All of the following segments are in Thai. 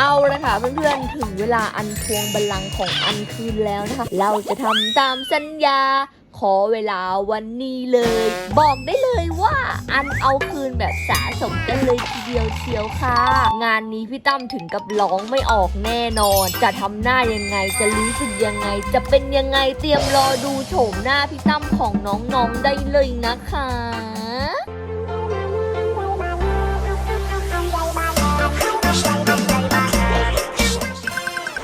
เอาละค่ะเพื่อนๆถึงเวลาอันทวงบัลลังก์ของอันคืนแล้วนะคะ เราจะทำตามสัญญา ขอเวลาวันนี้เลย บอกได้เลยว่าอันเอาคืนแบบสะสมกันเลยทีเดียวเชียวค่ะ งานนี้พี่ตั้มถึงกับร้องไม่ออกแน่นอน จะทำหน้ายังไงจะรู้สึกยังไง จะเป็นยังไงเตรียมรอดูโฉมหน้าพี่ตั้มของน้องๆได้เลยนะคะ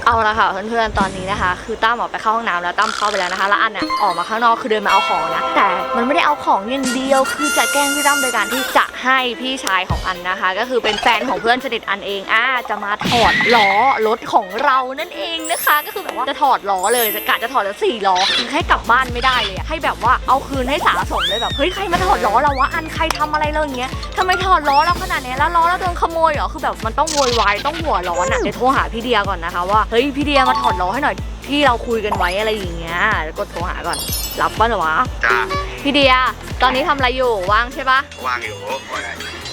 เอาละค่ะเพื่อนๆตอนนี้นะคะ คือตั้มออกไปเข้าห้องน้ำแล้วตั้มเข้าไปแล้วนะคะแล้วอันเนี่ยออกมาข้างนอกคือเดินมาเอาของนะแต่มันไม่ได้เอาของอย่างเดียว คือจะแกล้งพี่ตั้มโดยการที่จะให้พี่ชายของอันนะคะ ก็คือเป็นแฟนของเพื่อนสนิทอันเองอ่าจะมาถอดล้อรถของเรานั่นเองนะคะ ก็คือแบบว่าจะถอดล้อเลยจะกะจะถอดแล้วสี่ล้อคือให้กลับบ้านไม่ได้เลยอะให้แบบว่าเอาคืนให้สาสมเลยแบบเฮ้ยใครมาถอดล้อเราวะอันใครทำอะไรเราอย่างเงี้ยทำไมถอดล้อเราขนาดนี้แล้วล้อเราโดนขโมยเหรอคือแบบมันต้องโวยวายต้องหัวร้อนอะเดี๋ยวโทรหาพี่เดียก่อนนะคะว่าฮ้ยพี่เดียมาถอดล้อให้หน่อยที่เราคุยกันไว้อะไรอย่างเงี้ยแล้วก็โทรหาก่อน รับป่ะหรอวะจ้าพี่เดียตอนนี้ทำอะไรอยู่ว่างใช่ปะว่างอยู่ว่าไง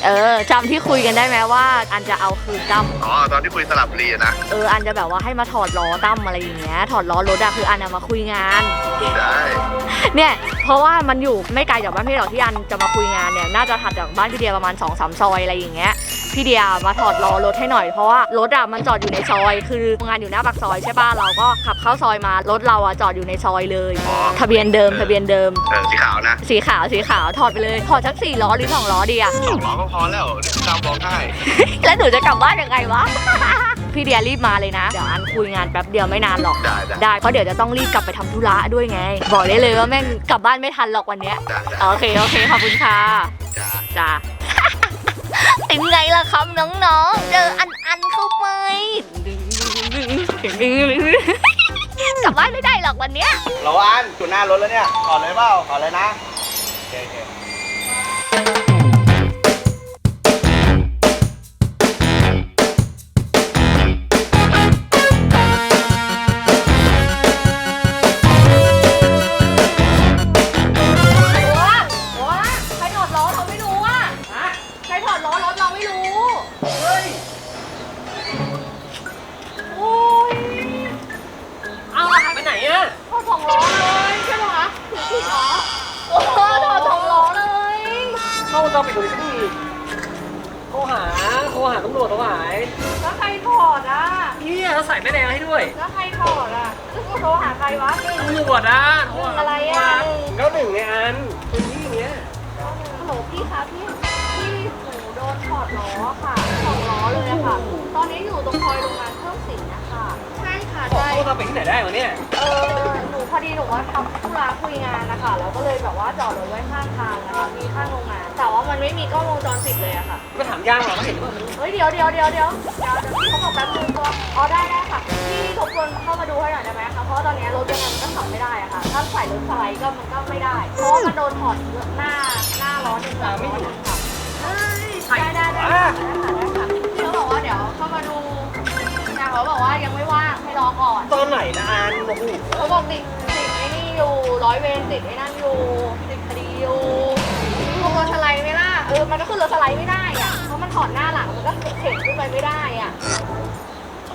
เออจำที่คุยกันได้ไหมว่า อันจะเอาคืนตั้มอ๋อตอนที่คุยสลับบุรีอะนะเอออันจะแบบว่าให้มาถอดล้อตั้มอะไรอย่างเงี้ยถอดล้อรถอะคืออันอะมาคุยงานได้เนี่ยเพราะว่ามันอยู่ไม่ไกลจากบ้านพี่หรอกที่อันจะมาคุยงานเนี่ยน่าจะถัดจากบ้านพี่เดียประมาณ2อสามซอยอะไรอย่างเงี้ย พี่เดียมาถอดล้อรถให้หน่อยเพราะว่ารถอะมันจอดอยู่ในซอย คืองานอยู่หน้าปากซอยใช่ป่ะเราก็ขับเข้าซอยมารถเราอะจอดอยู่ในซอยเลย อ๋อ ทะเบียนเดิมทะเบียนเดิม เออสีขาวนะสีขาวสีขาวถอดไปเลยถอดสักสี่ล้อหรือสองล้อดีอะ สองล้อก็พอแล้วเดี๋ยวตามบอกให้แล้วหนูจะกลับบ้านยังไงวะ พี่เดียรีบมาเลยนะ เดี๋ยวอันคุยงานแป๊บเดียวไม่นานหรอก ได้ได้ได้เพราะเดี๋ยวจะต้องรีบกลับไปทำธุระด้วยไง บอกได้เลยว่าแม่งกลับบ้านไม่ทันหรอกวันเนี้ย ได้ได้โอเค โอเค ขอบคุณค่ะ จ้า จ้า เป็นไงล่ะครับน้องๆ เจออันอันเข้าไปกลับบ้านไม่ได้หรอกวันเนี้ย เราอันจุดหน้ารถแล้วเนี่ย ขอเลยเปล่า ขอเลยนะโอเคโอเค เนี่ยเขาใส่แม่แดงให้ด้วยแล้วใครถอดอะแล้วกูโทรหาใครวะตำรวจอะโทรหาอะไรอะ ก็หนึ่งในอันคนที่เนี้ยฮัลโหลพี่คะพี่พี่หนูโดนถอดล้อค่ะสองล้อเลยอะค่ะ ตอนนี้อยู่ตรงซอยโรงงานเพิ่มสินนะคะใช่ค่ะ ขอใช่ โทษเราไปที่ไหนได้วะเนี่ย เออหนูพอดีหนูว่าทำธุระคุยงานนะคะแล้วก็เลยแบบว่าจอดรถไว้ข้างทางนะคะมีข้างโรงงาน แต่ว่ามันไม่มีกล้องวงจรปิดเลยอะค่ะ ก็ถามย่างเราก็เห็นว่ามันเฮ้ยเดี๋ยวเดี๋ยวเดี๋ยวเดี๋ยวเดี๋ยวเดี๋ยวพี่เขาบอกแป๊บนึงตัวอ๋อได้ได้ค่ะพี่รบกวนเข้ามาดูให้หน่อยได้ไหมคะเพราะว่าตอนนี้รถยังไงมันก็ขับไม่ได้อะค่ะ ถ้าใส่รถสไลด์ก็มันก็ไม่ได้ เพราะว่ามันโดนถอดหน้าหน้าล้อหนึ่งหลังล้อหนึ่งค่ะ ตอนไหนนะอันโอ้โหเขาบอกติดติดไอ้นี่อยู่ร้อยเวรติดไอ้นั่นอยู่ติดคดีอยู่พวกรถสไลด์ไม่ล่ะเออมันก็ขึ้นรถสไลด์ไม่ได้อะเพราะมันถอดหน้าหลังมันก็เข็นขึ้นไปไม่ได้อะ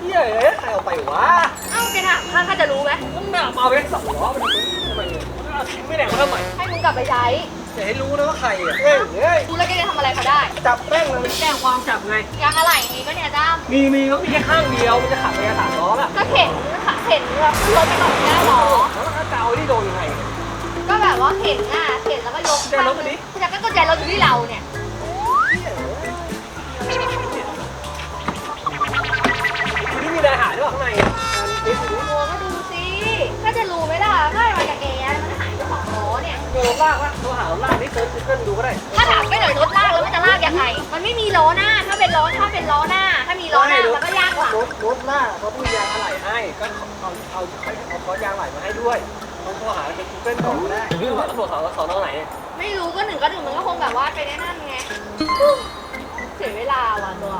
เฮียเอ้ยใครเอาไปวะเอ้าแกถามข้าข้าจะรู้ไหมมันแบบเอาไปแค่สองล้อมันทำไมเนี่ยมันเอาทิ้งไม่แดงมาทำไมให้มึงกลับไปใช้อย่าให้รู้นะว่าใครอะเฮ้ยเฮ้ยรู้แล้วแกจะทำอะไรเขาได้ จับแป้งมันแจ้งความจับไงยางอะไรมีปะเนี่ยจ้ามมีมีก็มีแค่ข้างเดียวมันจะขับไปสามล้อล่ะก็เข็นค่ะ เข็นแบบขึ้นรถไปก่อนไม่ได้หรอ แล้วถ้าจะเอาที่โดนยังไง ก็แบบว่าเข็นอะเข็นแล้วก็ยกกุญแจรถมาดิแต่ก็กุญแจรถอยู่ที่เราเนี่ยคุณที่มีนายหายหรือเปล่าข้างในอะนี่สิโอ้ก็ดูสิถ้าจะรู้ไหมล่ะถ้ามาจากแอร์มันหายไปสองล้อเนี่ย โดนลากว่าโทรหาลากนี่เซิร์ชกูเกิลดูก็ได้ ถ้าถามไปหน่อยรถลากแล้วมันจะลากยังไง มันไม่มีล้อหน้าถ้า เป็นล้อถ้าเป็นล้อหน้า ถ้ามีล้อหน้ามันก็ยากกว่ารถรถหน้าเขาพูดยางอะไหล่ให้ก็เอาเอาเอาเอาคอยางอะไหล่มาให้ด้วยลองโทรหาเป็นกูเกิลก่อนก็ได้นี่ว่าตำรวจสอนสอนเอาไหนไม่รู้ก็หนึ่งก็หนึ่งมันก็คงแบบว่าไปแน่นั่นไงเสียเวลาว่ะตัว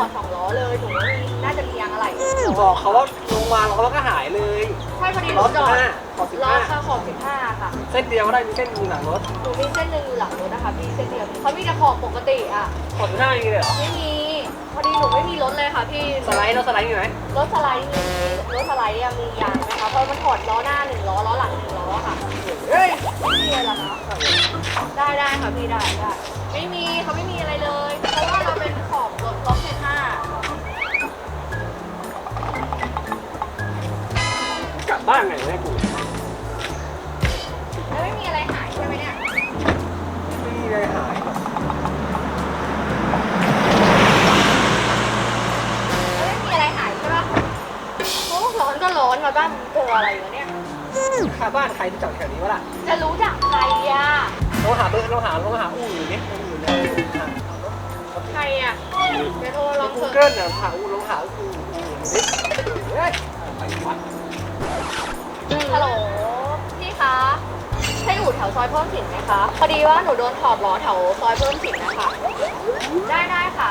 อดีว่าหนูโดนถอดล้อที่ยางอะไรเนี่ยค่ะไม่ไม่พี่หนูโดนถอดสองล้อเลยหนูว่ามีน่าจะบอกเขาว่าลงมาเขาแล้วก็หายเลยใช่พอดีหล้นูอจอดห้าขอบสิบรอห้าค่าขอบสิบห้าค่ะเส้นเดียวก็ได้มีเส้นอยู่หลังรถหนูมีเส้นหนึ่งอยู่หลังรถนะคะพี่เส้นเดียวเขามีแต่ขอบปกติอะ ขอบสิบห้าอย่างนี้เลยเหรอไม่มีพอดีหนูไม่มีรถเลยค่ะพี่สไลด์แล้วสไลด์อยู่ไหนรถสไลด์มีรถสไลด์อะมียางไหมคะเพราะมันถอดล้อหน้าหนึ่งล้อล้อหลังหนึ่งล้อค่ะเฮ้ยไม่มีอะไรเหรอคะ ได้ได้ค่ะพี่ได้ได้ ไม่มีเขาไม่มีอะไรเลย เพราะว่าเราเป็นขอบรถล็อกเซนห้า กลับบ้านไงแม่กูแล้วไม่มีอะไรหายใช่ไหมเนี่ย ไม่มีอะไรหายแล้วไม่มีอะไรหายใช่ปะโอ้ร้อนก็ร้อนมาบ้านเจออะไรวะเนี่ย ค่าบ้านใครที่จอดแถวนี้วะล่ะ จะรู้จักใครอะ ลองหาเบอร์ลองหาลองหาอู่อยู่นี่อู่อยู่เนี่ยใครอะเดี๋ยวโทรลองกูเถอะเกิลเนี่ยหาอู่ลองหาอู่อู่อยู่นี่เฮ้ยไปวัดฮัลโหลพี่คะใช่อู่แถวซอยเพิ่มสินไหมคะพอดีว่าหนูโดนถอดล้อแถวซอยเพิ่มสินนะคะได้ได้ค่ะ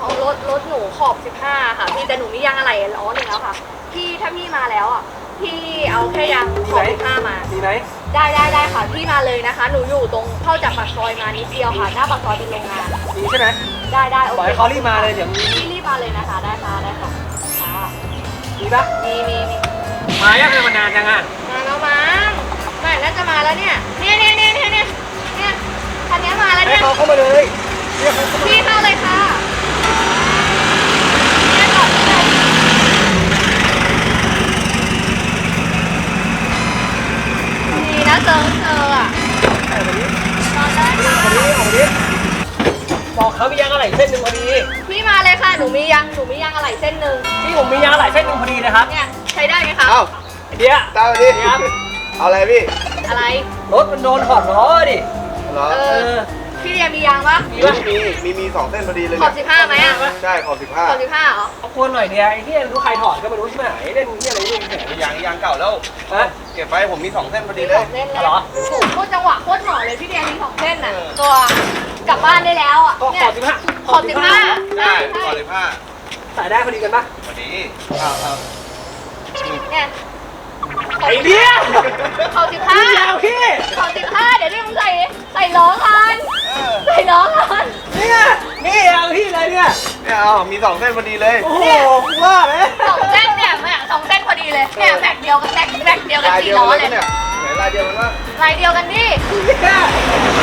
ของรถรถหนูขอบ 15 ค่ะพี่แต่หนูมียางอะไรล้อหนึ่งแล้วค่ะ พี่ถ้าพี่มาแล้วอะ พี่เอาแค่ยางขอบ15มา ดีไหมได้ได้ได้ค่ะพี่มาเลยนะคะ หนูอยู่ตรงเข้าจากปากซอยมานิดเดียวค่ะ หน้าปากซอยเป็นโรงงาน ดีใช่ไหมได้ได้โอบอกเคให้เขารีบมาเลยเดี๋ยวมีพี่รีบมาเลยนะคะได้ค่ะได้ค่ะค่ะดีปะมีมีมีมายังไงมานานยังอะมาแล้วมั้งไม่น่าจะมาแล้วเนี่ยเนี่ยเนี่ยเนี่ยเนี่ยเนี่ยเนี่ยคันนี้มาแล้วให้เนี่ยเขาเข้ามาเลยเรียกเขาเข้ามาพี่เข้าเลยค่ะเนี่ยจอดเลยดีนะเจอเจออะ เอามาดิ จอดได้ค่ะ เอามาดิเอามาดิบอกเขามียางอะไรเส้นหนึ่งพอดี พี่มาเลยค่ะ หนูมียางหนูมียางอะไรเส้นหนึ่งที่ผมมียางอะไรเส้นหนึ่งพอดีนะครับเนี่ยใช้ได้ไหมคะเอ้าเดี๋ยวตามมาดิครับเอาอะไรพี่ อะไร รถมันโดนถอดล้อดิ เหรอ เอเอออ พี่เรียมียางปะมีมีปะมีมีมีสองเส้นพอดีเลยขอบเนี่ยสิบห้าไหมอะใช่ขอบสิบห้าขอบสิบห้าเหรอเอาควรหน่อยเดียวไอ้ที่รู้ใครถอดก็ไม่รู้ใช่ไหมเล่นที่อะไรนี่แหมมียางยางเก่าแล้วฮะเก็บไว้ผมมีสองเส้นพอดีมีเลสยองเส้นเลยเหรอโอ้โหโคตรจังหวะโคตรเหมาะเลยพี่เรียมีสองเส้นน่ะ ตัวกลับบ้านได้แล้วอะก็เนี่ขยอบสิบห้าขอบสิบห้าได้ขอบสิบห้าใส่ได้พอดีกันปะพอดีอ้าวอ้าวเนี่ย ไอ้เบี้ยขอบสิบห้ายาวพี่ขอบสิบห้าเดี๋ยวเรียกมึงใส่ใส่ล้อกันเออใส่ล้อกันเนี่ยนี่เอาพี่เลยเนี่ยเนี่ยเอามีสองเส้นพอดีเลย โอ้โหว่าไหมสองเส้นเนี่ยแม่งสองเส้นพอดีเลยเนี่ยแม็กเดียวกันแม็กแม็กเดียวกันลายสี่เดียวล้อกันเลเลยยเนี่ยไหนลายเดียวกันวะลายเดียวกันดิเนี่ย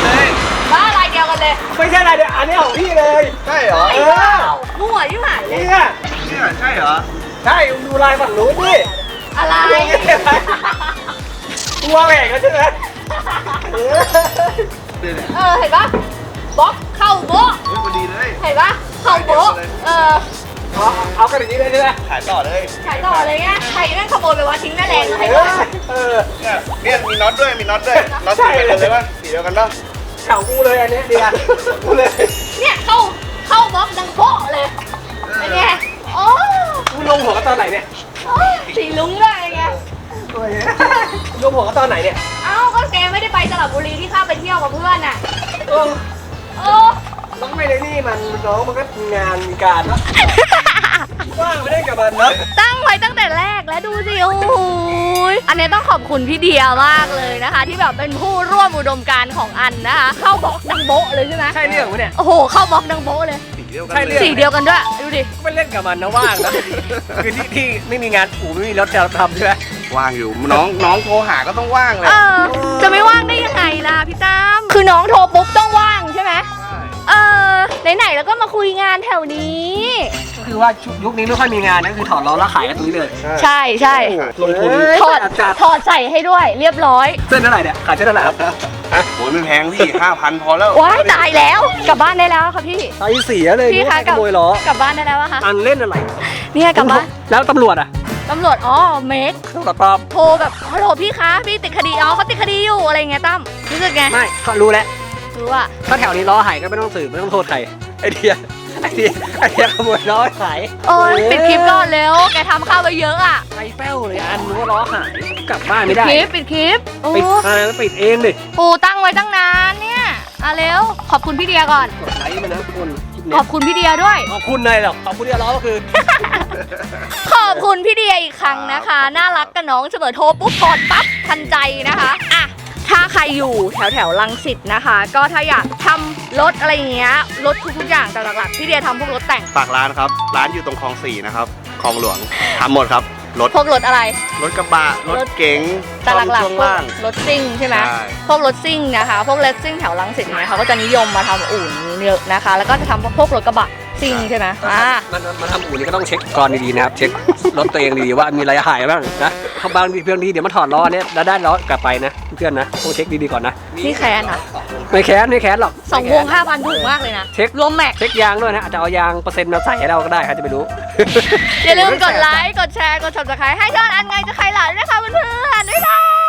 เลยบ้าลายเดียวกันเลยไม่ใช่อะไรเดี๋ยวอันนี้ของพี่เลยใช่เหรอไอ้บ้ามั่วยิ่งหายเลยเนี่ยเนี่ยใช่เหรอใช่ดูลายฝั่งนู้นดิ อะไรตัวแหวกแล้วใช่ไหมเออเนี่ยเนี่ยเออเห็นปะบล็อกเข้าโบ๊ะเฮ้ยพอดีเลย เห็นปะเข้าโบ๊ะเออเอาเอากันอย่างนี้เลยใช่ไหมขายต่อเลยขายต่อเลยไงใครแม่งขโมยไปว่าทิ้งแม่แรงเอให้อด้วยเออเนี่ยเนี่ยมีน็อตด้วยมีน็อตด้วยน็อตสีเดียวกันเลยปะสีเดียวกันปะแถวกูเลยอันเนี้ยดีละกูเลยเนี่ยเข้าเข้าบล็อกดังโบ๊ะเลยเป็นไงโอ้กูลงหัวกันตอนไหนเนี่ยโอ้สีลุ้งเลย ไงโอ้ยลงหัวกันตอนไหนเนี่ยเอ้าก็แกไม่ได้ไปสระบุรีที่ข้าไปเที่ยวกับเพื่อนน่ะเออเออน้องไม่ได้นี่มันน้องมันก็มีงานมีการเนาะว่างไม่ได้กับมันเนาะตั้งไว้ตั้งแต่แรกแล้วดูสิโอ้ยอันนี้ต้องขอบคุณพี่เดียมากเลยนะคะ ที่แบบเป็นผู้ร่วมอุดมการณ์ของอันนะคะ เข้าบล็อกดังโบ๊ะเลยใช่ไหมใช่เรื่องวะเนี่ยโอ้โหเข้าบล็อกดังโบ๊ะเลยสีเดียวกันใช่เลเรื่ยองสีเดียวกันด้วยดูดิก็ไปเล่นกับมันนะว่างนะคือที่ที่ไม่มีงานอู่ไม่มีรถจะทำใช่ไหม ว่างอยู่ น้องน้องโทรหาก็ต้องว่างเลยเออ จะไม่ว่างได้ยังไงล่ะพี่ตั้มคือน้องโทรปุ๊บต้องว่างใช่ไหมเออไหนๆแล้วก็มาคุยงานแถวนี้ ก็คือว่ายุคนี้ไม่ค่อยมีงานนะคือถอดล้อแล้วขายกันตรงนี้เลยใช่ใช่ลงทุนถอดจัดถอดใส่ให้ด้วยเรียบร้อย เส้นเท่าไหร่เนี่ยขายเส้นเท่าไหร่ครับโอ้ยไม่แพงพี่ห้าพันพอแล้วว้ายตายแล้วกลับบ้านได้แล้วค่ะพี่ไฟเสียเลยพี่คะขโมยล้อกลับบ้านได้แล้วอะคะอันเล่นอะไรเนี่ยกลับบ้านแล้วตำรวจอะ ตำรวจอ๋อเมคตำรวจปลอมโทรแบบฮัลโหลพี่คะพี่ติดคดีอ๋อเขาติดคดีอยู่อะไรเงี้ยตั้มรู้สึกไงไม่เขารู้แล้วรู้อะถ้าแถวนี้ล้อหายก็ไม่ต้องสืบไม่ต้องโทษใครไอเดียไอเดียไอเดียขโมยล้อหายโอ้ยปิดคลิปก่อนเร็วแกทำข้าวไปเยอะอะไอแป้วเลยอันรู้ว่าล้อหายกลับบ้านไม่ได้คลิปปิดคลิปโอ้ปิดอะไรแล้วปิดเองดิปูตั้งไว้ตั้งนานเนี่ยอะเร็วขอบคุณพี่เดียก่อนกดไลค์มานะคนคลิป ขอบคุณพี่เดียด้วย ขอบคุณเลยหรอกขอบคุณที่เราก็คือ ขอบคุณพี่เดียอีกครั้งนะคะ น่ารักกับน้องเสมอโทรปุ๊บกดปั๊บทันใจนะคะอะถ้าใครอยู่แถวแถวๆรังสิตนะคะ ก็ถ้าอยากทำรถอะไรอย่างเงี้ยรถทุกๆอย่างแต่หลักๆพี่เดียทำพวกรถแต่ง ฝากร้านครับ ร้านอยู่ตรงคลองสี่นะครับ คลองหลวงทำหมดครับ รถ พวกรถอะไร รถกระบะ รถเก๋งแต่หลักช่วงๆพวกล่างรถซิ่งใช่ไหมใช่ พวกรถซิ่งนะคะ พวกรถซิ่งแถวรังสิตเนี่ยเขาก็จะนิยมมาทำอู่นี้เยอะนะคะ แล้วก็จะทำพวกรถกระบะซิ่งใช่ไหมอ่า มันมันทำอู่นี่ก็ต้องเช็คก่อนดีๆนะครับ เช็ครถตัวเองดีๆว่ามีอะไรหายบ้างนะ เพราะบางทีเพื่อนทีเดี๋ยวมันถอดล้อเนี่ยแล้วได้ล้อกลับไปนะเพื่อนนะต้องเช็คดีๆก่อนนะนี่แค้นอะไม่แค้นไม่แค้นหรอกสองวงห้าพันถูกมากเลยนะเช็ครวมแม็กเช็คยางด้วยนะอาจจะเอายางเปอร์เซ็นต์มาใส่ให้เราก็ได้ใครจะไปรู้อย่าลืมกดไลค์กดแชร์กด subscribe ให้ช่องอันไงจะใครหลานด้วยนะคะเพื่อนๆบ๊ายบาย